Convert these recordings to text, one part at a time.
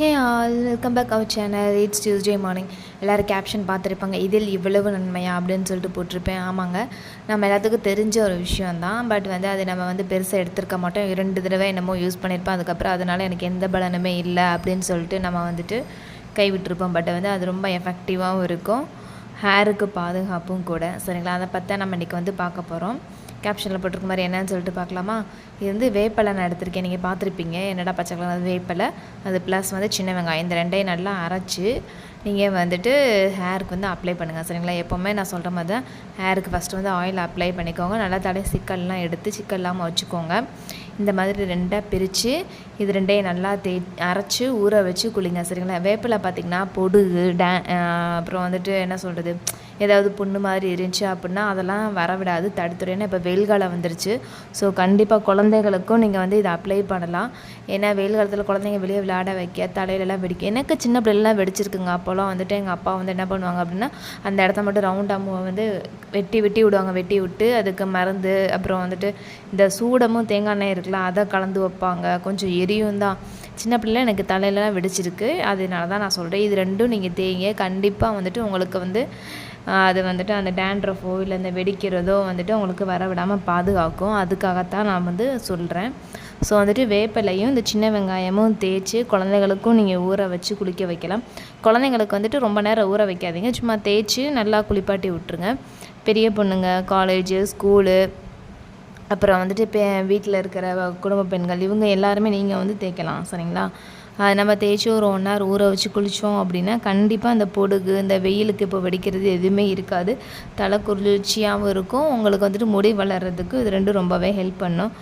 Hey all welcome back our channel it's Tuesday morning எல்லோரும் caption பார்த்துருப்பாங்க. இதில் இவ்வளவு நன்மையா அப்படின்னு சொல்லிட்டு போட்டிருப்பேன். ஆமாங்க. நம்ம எல்லாத்துக்கும் தெரிஞ்ச ஒரு விஷயந்தான் பட் வந்து அதை நம்ம வந்து பெருசாக எடுத்திருக்க மாட்டோம். இரண்டு தடவை என்னமோ யூஸ் பண்ணியிருப்போம். அதுக்கப்புறம் அதனால் எனக்கு எந்த பலனுமே இல்லை அப்படின்னு சொல்லிட்டு நம்ம வந்துட்டு கைவிட்டிருப்போம். பட் வந்து அது ரொம்ப எஃபெக்டிவாகவும் இருக்கும். ஹேருக்கு பாதுகாப்பும் கூட. சரிங்களா? அதை பார்த்தா நம்ம இன்றைக்கி வந்து பார்க்க போகிறோம் கேப்ஷனில் போட்டிருக்க மாதிரி என்னன்னு சொல்லிட்டு பார்க்கலாமா? இது வந்து வேப்பலை நான் எடுத்திருக்கேன். நீங்கள் பார்த்துருப்பீங்க. என்னடா பச்சை கலர் அது வேப்பலை? அது ப்ளஸ் வந்து சின்ன வெங்காயம். இந்த ரெண்டையும் நல்லா அரைச்சி நீங்கள் வந்துட்டு ஹேருக்கு வந்து அப்ளை பண்ணுங்கள் சரிங்களா? எப்போவுமே நான் சொல்கிற மாதிரி தான் ஹேருக்கு ஃபஸ்ட்டு வந்து ஆயில் அப்ளை பண்ணிக்கோங்க. நல்லா தடை சிக்கல்லாம் எடுத்து சிக்கல் இல்லாமல் வச்சுக்கோங்க. இந்த மாதிரி ரெண்டாக பிரித்து இது ரெண்டையும் நல்லா தே அரைச்சி ஊற வச்சு குளிங்க. சரிங்களா? வேப்பிலை பார்த்திங்கன்னா பொடுகு டே அப்புறம் வந்துட்டு என்ன சொல்கிறது ஏதாவது புண்ணு மாதிரி இருந்துச்சு அப்படின்னா அதெல்லாம் வரவிடாது தடுத்துடும் ஏன்னா இப்போ வெயில் காலம் வந்துருச்சு. ஸோ கண்டிப்பாக குழந்தைகளுக்கும் நீங்கள் வந்து இதை அப்ளை பண்ணலாம். ஏன்னா வெயில் காலத்தில் குழந்தைங்க வெளியே விளையாட வைக்க தலையிலலாம் வெடிக்க எனக்கு சின்ன பிள்ளைலாம் வெடிச்சிருக்குங்க. அப்போல்லாம் வந்துட்டு எங்கள் அப்பா வந்து என்ன பண்ணுவாங்க அப்படின்னா அந்த இடத்த மட்டும் ரவுண்டாக வந்து வெட்டி வெட்டி விடுவாங்க. வெட்டி விட்டு அதுக்கு மருந்து அப்புறம் வந்துட்டு இந்த சூடமும் தேங்காய் எண்ணெய் இருக்குல்ல அதை கலந்து வைப்பாங்க. கொஞ்சம் எரியும் தான் சின்ன பிள்ளைல எனக்கு தலையிலலாம் வெடிச்சிருக்கு. அதனால தான் நான் சொல்கிறேன் இது ரெண்டும் நீங்கள் தேங்க கண்டிப்பாக வந்துட்டு உங்களுக்கு வந்து அது வந்துட்டு அந்த டேண்ட்ரஃபோ இல்லை இந்த வெடிக்கிறதோ வந்துட்டு உங்களுக்கு வர விடாமல் பாதுகாக்கும். அதுக்காகத்தான் நான் வந்து சொல்கிறேன் ஸோ வந்துட்டு வேப்பிலையும் இந்த சின்ன வெங்காயமும் தேய்ச்சி குழந்தைகளுக்கும் நீங்கள் ஊற வச்சு குளிக்க வைக்கலாம். குழந்தைங்களுக்கு வந்துட்டு ரொம்ப நேரம் ஊற வைக்காதீங்க. சும்மா தேய்ச்சி நல்லா குளிப்பாட்டி விட்ருங்க பெரிய பொண்ணுங்க காலேஜு ஸ்கூலு அப்புறம் வந்துட்டு இப்போ வீட்டில் இருக்கிற குடும்ப பெண்கள் இவங்க எல்லாருமே நீங்கள் வந்து தேய்க்கலாம் சரிங்களா? நம்ம தேய்ச்சி ஒரு ஒன் ஹவர் ஊற வச்சு குளித்தோம் அப்படின்னா கண்டிப்பாக அந்த பொடுகு இந்த வெயிலுக்கு இப்போ வெடிக்கிறது எதுவுமே இருக்காது. தலை குளிர்ச்சியாகவும் இருக்கும். உங்களுக்கு வந்துட்டு முடி வளர்கிறதுக்கு இது ரெண்டும் ரொம்பவே ஹெல்ப் பண்ணும்.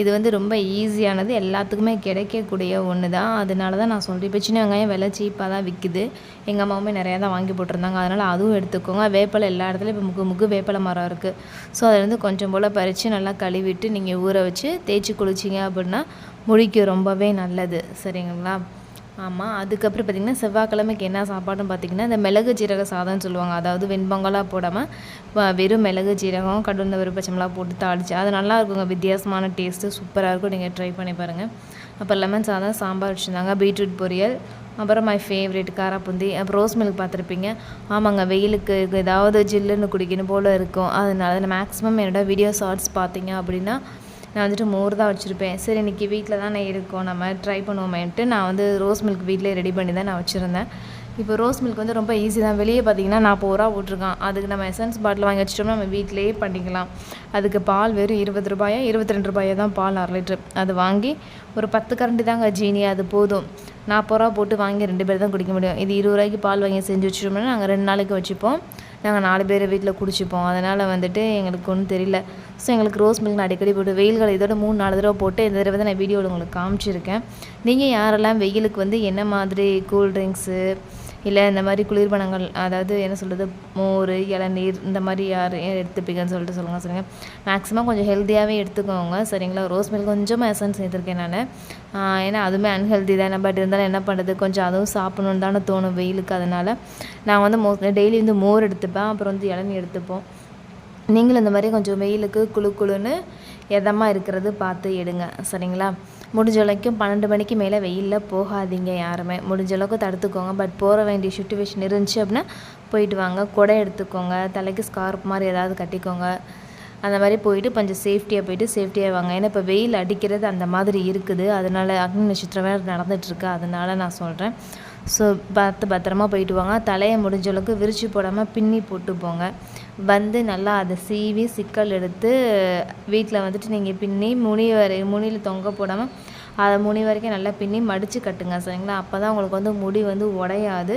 இது வந்து ரொம்ப ஈஸியானது எல்லாத்துக்குமே கிடைக்கக்கூடிய ஒன்று தான் அதனால தான் நான் சொல்கிறேன் இப்போ சின்ன வெங்காயம் விலை சீப்பாக தான் விற்கிது எங்கள் அம்மாவுமே நிறையா தான் வாங்கி போட்டிருந்தாங்க. அதனால் அதுவும் எடுத்துக்கோங்க. வேப்பலை எல்லா இடத்துலையும் இப்போ முக்கு முக்கு வேப்பலை மரம் இருக்குது ஸோ அதிலேருந்து கொஞ்சம் போல் பறித்து நல்லா கழுவிட்டு நீங்கள் ஊற வச்சு தேய்ச்சி குளிச்சிங்க அப்படின்னா முடிக்கு ரொம்பவே நல்லது. சரிங்களா? ஆமாம் அதுக்கப்புறம் பார்த்திங்கன்னா செவ்வாய்க்கிழமைக்கு என்ன சாப்பாடுன்னு பார்த்திங்கன்னா இந்த மிளகு ஜீரக சாதம்னு சொல்லுவாங்க. அதாவது வெண்பொங்கலாக போடாமல் வெறும் மிளகு ஜீரகம் கடுந்த வெறும் பச்சைமிளகா போட்டு தாளிச்சு அது நல்லா இருக்குங்க. வித்தியாசமான டேஸ்ட்டு சூப்பராக இருக்கும். நீங்கள் ட்ரை பண்ணி பாருங்கள் அப்புறம் லெமன் சாதம் சாம்பார் வச்சுருந்தாங்க. பீட்ரூட் பொரியல் அப்புறம் மை ஃபேவரேட் காராப்புந்தி அப்புறம் ரோஸ் மில்க் பார்த்துருப்பீங்க ஆமாங்க வெயிலுக்கு ஏதாவது ஜில்லுன்னு குடிக்கணும் போல் இருக்கும். அதனால மேக்ஸிமம் என்னோடய வீடியோ ஷார்ட்ஸ் பார்த்தீங்க அப்படின்னா நான் வந்துட்டு மோர் தான் வச்சுருப்பேன். சரி இன்றைக்கி வீட்டில் தான் நான் இருக்கோம் நம்ம ட்ரை பண்ணுவோமேன்ட்டு நான் வந்து ரோஸ் மில்க் வீட்டிலே ரெடி பண்ணி தான் நான் வச்சுருந்தேன். இப்போ ரோஸ் மில்க் வந்து ரொம்ப ஈஸி தான். வெளியே பார்த்தீங்கன்னா நாற்பது ரூபா போட்டிருக்கான். அதுக்கு நம்ம எசன்ஸ் பாட்டில் வாங்கி வச்சிட்டோம்னா நம்ம வீட்டிலேயே பண்ணிக்கலாம். அதுக்கு பால் வெறும் இருபது ரூபாயா இருபத்தி ரெண்டு ரூபாயா தான் பால் அரை லிட்ரு அது வாங்கி ஒரு பத்து கரண்டி தாங்க ஜீனி அது போதும். நாற்பது ரூபா போட்டு வாங்கி ரெண்டு பேர் தான் குடிக்க முடியும். இது இருபது ரூபாய்க்கு பால் வாங்கி செஞ்சு வச்சிட்டோம்னா நாங்கள் ரெண்டு நாளைக்கு வச்சுப்போம். நாங்கள் நாலு பேர் வீட்டில் குடிச்சிப்போம். அதனால் வந்துட்டு எங்களுக்கு ஒன்றும் தெரியல. ஸோ எங்களுக்கு ரோஸ் மில்க் நான் அடிக்கடி போட்டு வெயில்களை இதோட மூணு நாலு தடவை போட்டு இந்த தடவை தான் நான் வீடியோவில் உங்களுக்கு காமிச்சிருக்கேன். நீங்கள் யாரெல்லாம் வெயிலுக்கு வந்து என்ன மாதிரி கூல் ட்ரிங்க்ஸு இல்லை இந்த மாதிரி குளிர்பானங்கள் அதாவது என்ன சொல்கிறது மோர் இளநீர் இந்த மாதிரி யார் எடுத்துப்பீங்கன்னு சொல்லிட்டு சொல்லுங்கள் சொல்லுங்கள் மேக்ஸிமம் கொஞ்சம் ஹெல்த்தியாகவே எடுத்துக்கோங்க சரிங்களா? ரோஸ் மில்க் கொஞ்சமாக எசன்ஸ் சேர்த்துருக்கேன் நான். ஏன்னா அதுவுமே அன்ஹெல்தி தானே பட் இருந்தாலும் என்ன பண்ணுறது கொஞ்சம் அதுவும் சாப்பிடணுன்னு தானே தோணும் வெயிலுக்கு அதனால். நான் வந்து மோஸ்ட்லி டெய்லி வந்து மோர் எடுத்துப்பேன் அப்புறம் வந்து இளநீர் எடுத்துப்போம். நீங்களும் இந்த மாதிரி கொஞ்சம் வெயிலுக்கு குழு குழுன்னு எதமாக இருக்கிறது பார்த்து எடுங்க சரிங்களா? முடிஞ்ச அளவுக்கும் பன்னெண்டு மணிக்கு மேலே வெயிலில் போகாதீங்க யாருமே. முடிஞ்ச அளவுக்கு தடுத்துக்கோங்க. பட் போக வேண்டிய சுச்சுவேஷன் இருந்துச்சு அப்படின்னா போயிட்டு வாங்க. குடை எடுத்துக்கோங்க. தலைக்கு ஸ்கார்ப் மாதிரி ஏதாவது கட்டிக்கோங்க. அந்த மாதிரி போயிட்டு கொஞ்சம் சேஃப்டியாக போயிட்டு சேஃப்டியாக வாங்க. ஏன்னா இப்போ வெயில் அடிக்கிறது அந்த மாதிரி இருக்குது. அதனால் அக்னி நட்சத்திரம் வேறு நடந்துகிட்ருக்கு அதனால் நான் சொல்கிறேன் ஸோ பார்த்து பத்திரமா போயிட்டு வாங்க. தலையை முடிஞ்ச அளவுக்கு விரிச்சு போடாமல் பின்னி போட்டு போங்க. வந்து நல்லா அதை சீவி சிக்கல் எடுத்து வீட்டில் வந்துட்டு நீங்கள் பின்னி முனி வரை முனியில் தொங்க போடாமல் அதை முனி வரைக்கும் நல்லா பின்னி மடித்து கட்டுங்க. சரிங்களா? அப்போ தான் உங்களுக்கு வந்து முடி வந்து உடையாது.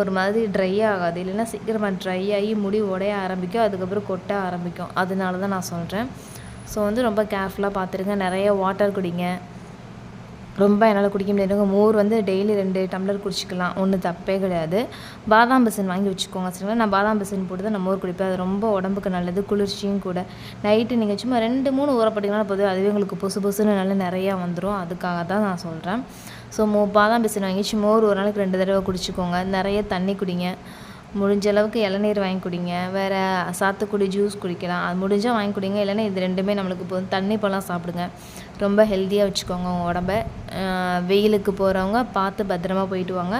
ஒரு மாதிரி ட்ரை ஆகாது. இல்லைன்னா சீக்கிரமாக ட்ரை ஆகி முடி உடைய ஆரம்பிக்கும். அதுக்கப்புறம் கொட்ட ஆரம்பிக்கும். அதனால தான் நான் சொல்கிறேன் ஸோ வந்து ரொம்ப கேர்ஃபுல்லாக பார்த்துருங்க. நிறைய வாட்டர் குடிங்க. ரொம்ப என்னால் குடிக்க முடியாது. மோர் வந்து டெய்லி ரெண்டு டம்ளர் குடிச்சிக்கலாம். ஒன்றும் தப்பே கிடையாது. பாதாம் பசன் வாங்கி வச்சுக்கோங்க சரிங்களா? நான் பாதாம் பசன் போட்டு தான் நான் மோர் குடிப்பேன். அது ரொம்ப உடம்புக்கு நல்லது குளிர்ச்சியும் கூட. நைட்டு நீங்கள் சும்மா ரெண்டு மூணு ஊறப்பட்டிங்கன்னா போதும். அதுவே உங்களுக்கு பொசு பொசுன்னு நல்லா நிறையா வந்துடும் அதுக்காக தான் நான் சொல்கிறேன் ஸோ மோ பாதாம் பசன் வாங்கி மோர் ஒரு நாளைக்கு ரெண்டு தடவை குடிச்சிக்கோங்க. நிறைய தண்ணி குடிங்க. முடிஞ்ச அளவுக்கு இளநீர் வாங்கி குடிங்க. வேறு சாத்துக்குடி ஜூஸ் குடிக்கலாம். அது முடிஞ்சால் வாங்கி குடிங்க. இல்லைன்னா இது ரெண்டுமே நம்மளுக்கு போதும். தண்ணி பழம் சாப்பிடுங்க. ரொம்ப ஹெல்த்தியாக வச்சுக்கோங்க உங்கள் உடம்ப. வெயிலுக்கு போகிறவங்க பார்த்து பத்திரமா போயிட்டு வாங்க.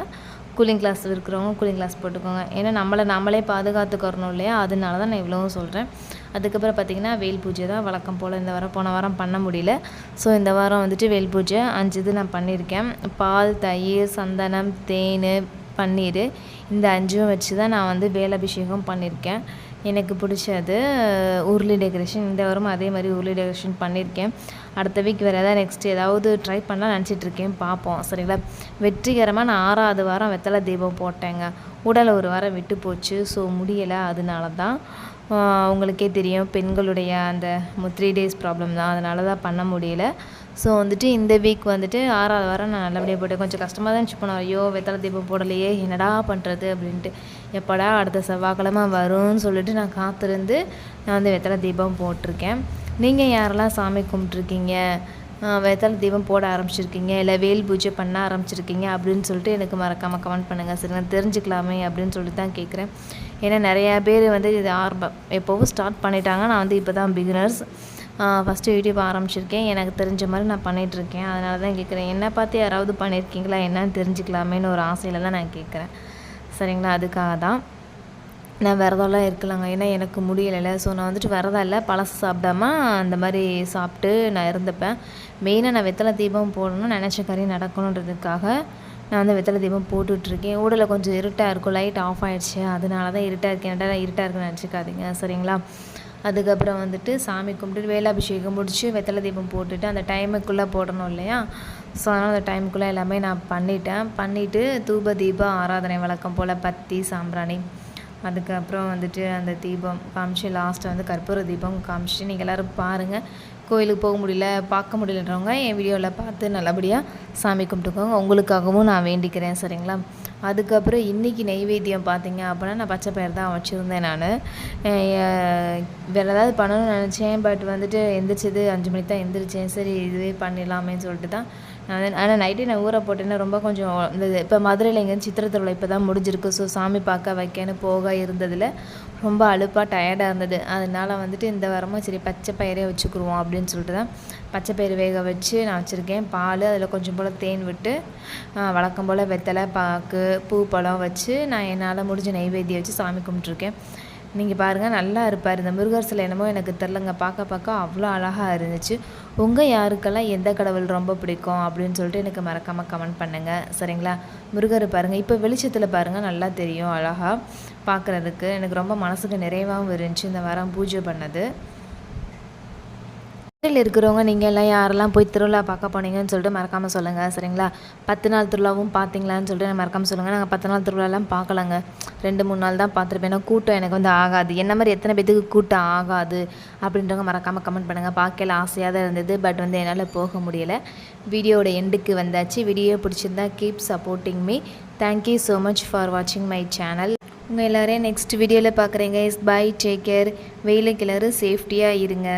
கூலிங் கிளாஸ் இருக்கிறவங்க கூலிங் கிளாஸ் போட்டுக்கோங்க. ஏன்னா நம்மளை நம்மளே பாதுகாத்துக்கிறணும் இல்லையா? அதனால தான் நான் இவ்வளவும் சொல்கிறேன் அதுக்கப்புறம் பார்த்திங்கன்னா வேல் பூஜை தான் வழக்கம் போல் இந்த வாரம். போன வாரம் பண்ண முடியல. ஸோ இந்த வாரம் வந்துட்டு வேல் பூஜை அஞ்சு இது நான் பண்ணியிருக்கேன். பால் தயிர் சந்தனம் தேன் பன்னீர். இந்த அஞ்சும் வச்சு தான் நான் வந்து வேலாபிஷேகம் பண்ணியிருக்கேன். எனக்கு பிடிச்சது உருளி டெக்கரேஷன் இந்த வாரம் அதே மாதிரி உருளி டெக்கரேஷன் பண்ணியிருக்கேன். அடுத்த வீக் வேறு ஏதாவது நெக்ஸ்ட் ஏதாவது ட்ரை பண்ணலாம் நினச்சிட்ருக்கேன் பார்ப்போம். சரிங்களா? வெற்றிகரமாக நான் ஆறாவது வாரம் வெத்தலை தீபம் போட்டேங்க. உடல் ஒரு வாரம் விட்டு போச்சு. ஸோ முடியலை. அதனால தான் உங்களுக்கே தெரியும். பெண்களுடைய அந்த த்ரீ டேஸ் ப்ராப்ளம் தான். அதனால தான் பண்ண முடியல. ஸோ வந்துட்டு இந்த வீக் வந்துட்டு ஆறாவது வாரம் நான் நல்லபடியாக போட்டேன் கொஞ்சம் கஷ்டமாக தான் இருந்துச்சு. போனோம் ஐயோ வெத்தலை தீபம் போடலையே என்னடா பண்ணுறது அப்படின்ட்டு. எப்படா அடுத்த செவ்வாய்க்கிழமை வரும்னு சொல்லிட்டு நான் காத்திருந்து நான் வந்து வெத்தலை தீபம் போட்டிருக்கேன். நீங்கள் யாரெல்லாம் சாமி கும்பிட்ருக்கீங்க வெத்தலை தீபம் போட ஆரம்பிச்சிருக்கீங்க? இல்லை வேல் பூஜை பண்ண ஆரம்பிச்சிருக்கீங்க? அப்படின்னு சொல்லிட்டு எனக்கு மறக்காமல் கமெண்ட் பண்ணுங்கள் சரி நான் தெரிஞ்சுக்கலாமே அப்படின்னு சொல்லிட்டு தான் கேட்குறேன் ஏன்னா நிறையா பேர் வந்து இது ஆரம்பம் எப்போவும் ஸ்டார்ட் பண்ணிட்டாங்க. நான் வந்து இப்போ தான் பிகினர்ஸ் ஃபஸ்ட்டு யூடியூப் ஆரம்பிச்சிருக்கேன். எனக்கு தெரிஞ்ச மாதிரி நான் பண்ணிகிட்ருக்கேன் அதனால தான் கேட்குறேன் என்ன பார்த்து யாராவது பண்ணியிருக்கீங்களா என்னன்னு தெரிஞ்சுக்கலாமேன்னு ஒரு ஆசையில் தான் நான் கேட்குறேன் சரிங்களா? அதுக்காக தான் நான் விரதம்லாம் இருக்கலாங்க. ஏன்னா எனக்கு முடியலை ஸோ நான் வந்துட்டு விரதம் இல்லை. பழசு சாப்பிடாம அந்த மாதிரி சாப்பிட்டு நான் இருந்துப்பேன். மெயினாக நான் வெத்தலை தீபம் போடணும்னு நினச்ச காரியம் நடக்கணுன்றதுக்காக நான் வந்து வெத்தலை தீபம் போட்டுட்ருக்கேன். ஊடல கொஞ்சம் இருட்டாக இருக்கும். லைட் ஆஃப் ஆயிடுச்சு. அதனால தான் இருட்டாக இருக்கேன். இருட்டாக இருக்குன்னு நினச்சிக்காதீங்க. சரிங்களா? அதுக்கப்புறம் வந்துட்டு சாமி கும்பிட்டு வேலாபிஷேகம் முடித்து வெத்தலை தீபம் போட்டுட்டு அந்த டைமுக்குள்ளே போடணும் இல்லையா? ஸோ அதனால் அந்த டைமுக்குள்ளே எல்லாமே நான் பண்ணிட்டேன். பண்ணிவிட்டு தூப தீப ஆராதனை வழக்கம் போல் பத்தி சாம்பிராணி. அதுக்கப்புறம் வந்துட்டு அந்த தீபம் காமிச்சு லாஸ்ட்டு வந்து கற்பூர தீபம் காமிச்சு நீங்கள் எல்லோரும் பாருங்கள் கோயிலுக்கு போக முடியல பார்க்க முடியலன்றவங்க என் வீடியோவில் பார்த்து நல்லபடியாக சாமி கும்பிட்டுக்கோங்க. உங்களுக்காகவும் நான் வேண்டிக்கிறேன் சரிங்களா? அதுக்கப்புறம் இன்றைக்கி நெய்வேத்தியம் பார்த்தீங்க அப்படின்னா நான் பச்சை பயிர் தான் வச்சுருந்தேன் நான். வேறு ஏதாவது பண்ணணும்னு நினச்சேன் பட் வந்துட்டு எந்திரிச்சது அஞ்சு மணிக்கு தான் எந்திரிச்சேன். சரி இதுவே பண்ணிடலாமேன்னு சொல்லிட்டு தான் நான் வந்து ஆனால் நைட்டே நான் ஊற போட்டேன்னா ரொம்ப கொஞ்சம் இந்த இப்போ மதுரையில் எங்கேருந்து சித்திரை திருவிழா இப்போ தான் முடிஞ்சிருக்கு. ஸோ சாமி பார்க்க வைக்கன்னு போக இருந்ததில் ரொம்ப அழுப்பாக டயர்டாக இருந்தது. அதனால் வந்துட்டு இந்த வாரமும் சரி பச்சை பயிரே வச்சுக்குருவோம் அப்படின்னு சொல்லிட்டு தான் பச்சை பயிறு வேக வச்சு நான் வச்சுருக்கேன். பால் அதில் கொஞ்சம் போல் தேன் விட்டு வழக்கம் போல் வெத்தலை பாக்கு பூ பழம் வச்சு நான் என்னால் முடிஞ்ச நெய்வேத்தியம் வச்சு சாமி கும்பிட்ருக்கேன் நீங்கள் பாருங்கள் நல்லா இருப்பார். இந்த முருகர் சிலை என்னமோ எனக்கு தெரிலங்க பார்க்க பார்க்க அவ்வளோ அழகாக இருந்துச்சு. உங்கள் யாருக்கெல்லாம் எந்த கடவுள் ரொம்ப பிடிக்கும் அப்படின்னு சொல்லிட்டு எனக்கு மறக்காமல் கமெண்ட் பண்ணுங்கள் சரிங்களா? முருகர் பாருங்கள் இப்போ வெளிச்சத்தில் பாருங்கள் நல்லா தெரியும் அழகாக பார்க்குறதுக்கு எனக்கு ரொம்ப மனசுக்கு நிறைவாகவும் இருந்துச்சு. இந்த வாரம் பூஜை பண்ணது. மதுரையில் இருக்கிறவங்க நீங்கள் எல்லாம் யாரெல்லாம் போய் திருவிழா பார்க்க போனீங்கன்னு சொல்லிட்டு மறக்காமல் சொல்லுங்கள் சரிங்களா? பத்து நாள் திருவிழாவும் பார்த்தீங்களான்னு சொல்லிட்டு மறக்காமல் சொல்லுங்கள் நாங்கள் பத்து நாள் திருவிழாலாம் பார்க்கலாங்க. ரெண்டு மூணு நாள் தான் பார்த்துருப்பேன். ஏன்னா கூட்டம் எனக்கு வந்து ஆகாது. என்ன மாதிரி எத்தனை பேத்துக்கு கூட்டம் ஆகாது அப்படின்றவங்க மறக்காமல் கமெண்ட் பண்ணுங்கள் பார்க்கல ஆசையாக தான் இருந்தது. பட் வந்து என்னால் போக முடியலை. வீடியோவோட எண்டுக்கு வந்தாச்சு. வீடியோ பிடிச்சிருந்தா keep supporting me thank you so much for வாட்சிங் மை சேனல் உங்கள் எல்லோரையும் நெக்ஸ்ட் வீடியோவில் பார்க்குறேங்க இஸ் பை டேக் கேர் வெயிலுக்கு கிளறு சேஃப்டியாக இருங்க.